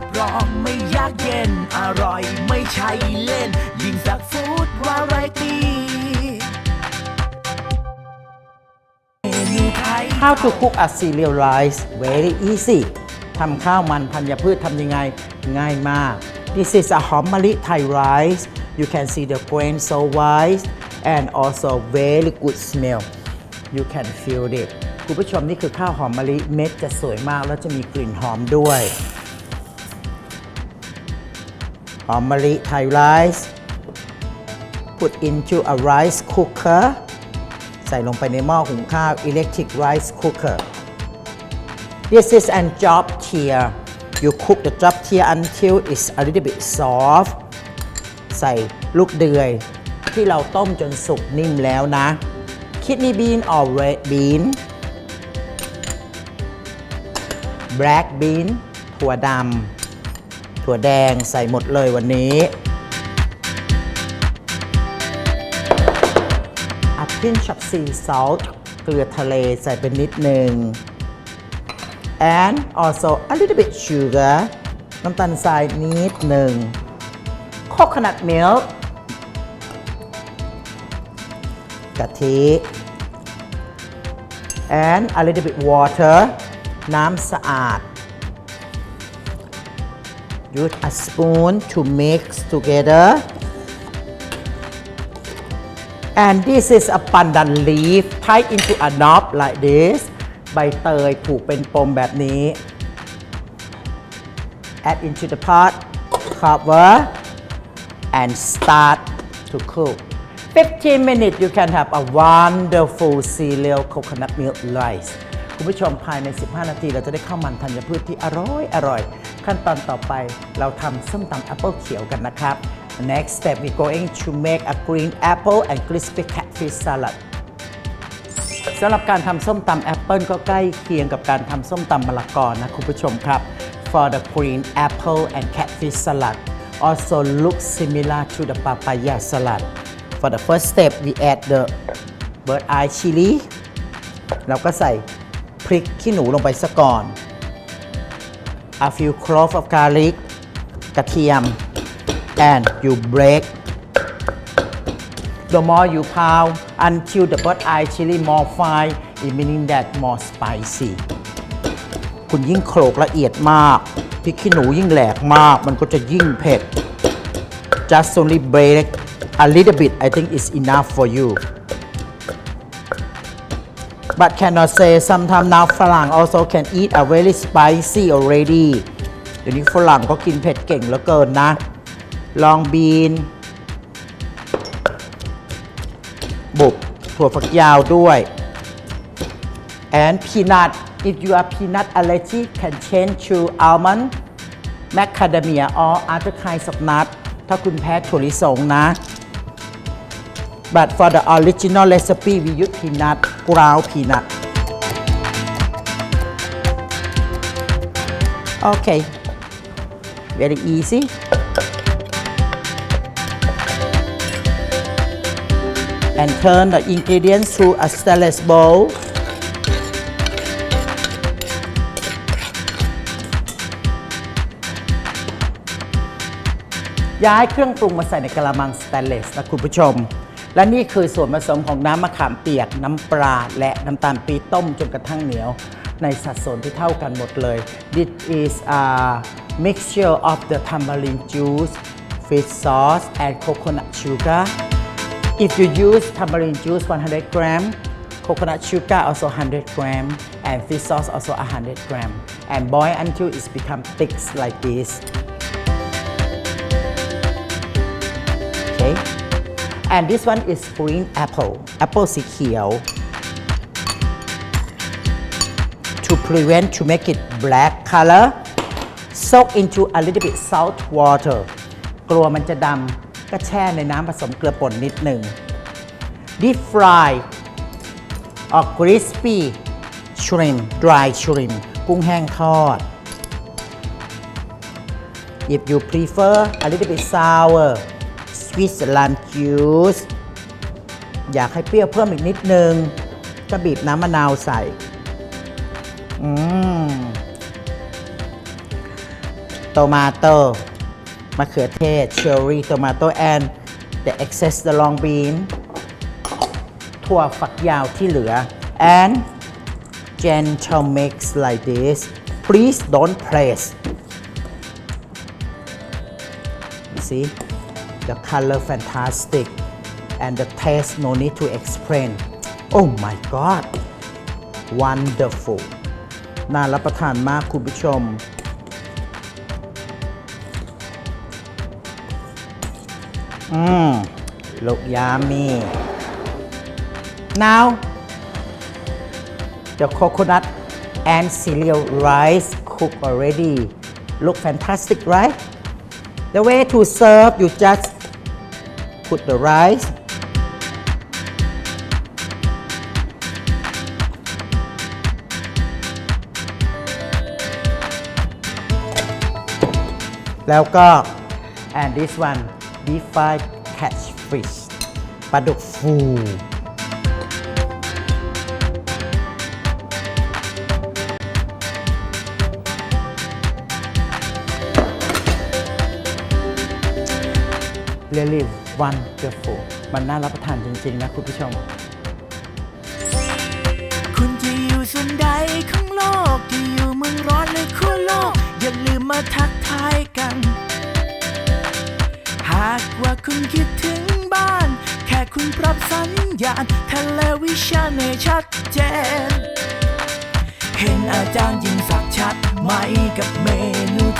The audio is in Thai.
ับรองไม่ยากเย็น อร่อยไม่ใช่เล่น ยิ่งสักฟู้ดวาไรตี้ข้าวคือคุกอัดซีเรียลไรซ์ very easy ทำข้าวมันพันยพืชทำยังไงง่ายมาก This is a หอมมะลิไทยไรส์ you can see the grain so white and also very good smell you can feel it คุณผู้ชมนี่คือข้าวหอมมะลิเม็ดจะสวยมากแล้วจะมีกลิ่นหอมด้วยอมมะลิไทยไรซ์ put into a rice cooker ใส่ลงไปในหม้อหุงข้าว electric rice cooker this is an job t i e r you cook the job t i e r until it's a little bit soft ใส่ลูกเดือยที่เราต้มจนสุกนิ่มแล้วนะ kidney bean or red bean black bean ถั่วดำถั่วแดงใส่หมดเลยวันนี้ อัดพิ้นช็อปซีซอสเกลือทะเลใส่เป็นนิดหนึ่ง and also a little bit sugar น้ำตาลทรายนิดหนึ่ง coconut milk กะทิ and a little bit water น้ำสะอาด use a spoon to mix together and this is a pandan leaf tied into a knob like this ใบเตยผูกเป็นปมแบบนี้ add into the pot cover and start to cook 15 minutes you can have a wonderful cereal coconut milk rice คุณผู้ชมภายใน 15 นาที เราจะได้ข้าวมันธัญพืชที่อร่อย อร่อย ขั้นตอนต่อไปเราทำส้มตำแอปเปิลเขียวกันนะครับ next step we going to make a green apple and crispy catfish salad สำหรับการทำส้มตำแอปเปิลก็ใกล้เคียงกับการทำส้มตำมะละกอนะ คุณผู้ชมครับ for the green apple and catfish salad also looks similar to the papaya salad for the first step we add the bird eye chili เราก็ใส่ริกขี้หนูลงไปซะก่อน a few cloves of garlic กระเทียม and you break the more you pound until the bird eye chili more fine it meaning that more spicy คุณยิ่งโขลกละเอียดมากพริกขี้หนูยิ่งแหลกมาก มันก็จะยิ่งเผ็ด just only break a little bit I think it's enough for you but cannot say sometimes now ฝรั่ง also can eat a very spicy already เดี๋ยวนี้ฝรั่งก็กินเผ็ดเก่งเหลือเกินนะ ลองบีน บุบถั่วฝักยาวด้วย and peanut if you are peanut allergic can change to almond macadamia or other kinds of nut ถ้าคุณแพ้ถั่วลิสงนะ but for the original recipe we use peanut ground peanut okay very easy and turn the ingredients t o a stainless bowl ย้ายเครื่องปรุงมาใส่ในกระมังสแตนเลสนะคุณผู้ชมและนี่คือส่วนผสมของน้ำมะขามเปียกน้ำปลาและน้ำตาลปี๊บต้มจนกระทั่งเหนียวในสัดส่วนที่เท่ากันหมดเลย This is a mixture of the tamarind juice, fish sauce and coconut sugar. If you use tamarind juice 100 gram, coconut sugar also 100 gram and fish sauce also 100 gram and boil until it's become thick like this. Okay. and this one is green apple apple สีเขียว to prevent to make it black color soak into a little bit salt water กลัวมันจะดำก็แช่ในน้ำผสมเกลือป่นนิดหนึ่ง deep fry or crispy shrimp dry shrimp กุ้งแห้งทอด if you prefer a little bit sour สวิตซ์ลด์จูสอยากให้เปรี้ยวเพิ่มอีกนิดนึงก็บีบน้ำมะนาวใส่อืมโตมาโตมะเขือเทศ เชอร์รี่โตมาโตแอน the e x ็กเซ t เด long bean ถั่วฝักยาวที่เหลือ and gentle mix like this please don't press see the color fantastic and the taste no need to explain oh my god wonderful น่ารับประทานมากคุณผู้ชมอืมลูกยามี now the coconut and cereal rice cooked already look fantastic right The way to serve, you just put the rice, and this one deep fried catfish ปลาดุกฟู really wonderful มันน่ารับประทานจริงๆนะคุณผู้ชมคุณจะอยู่ส่วนใดของโลกที่อยู่เมืองร้อนหรือขั้วโลก อย่าลืมมาทักทายกัน หากว่าคุณคิดถึงบ้าน แค่คุณปรับสัญญาณเทเลวิชันให้ชัดเจน เห็นอาจารย์ยิ่งสักชัดไหมกับเมนู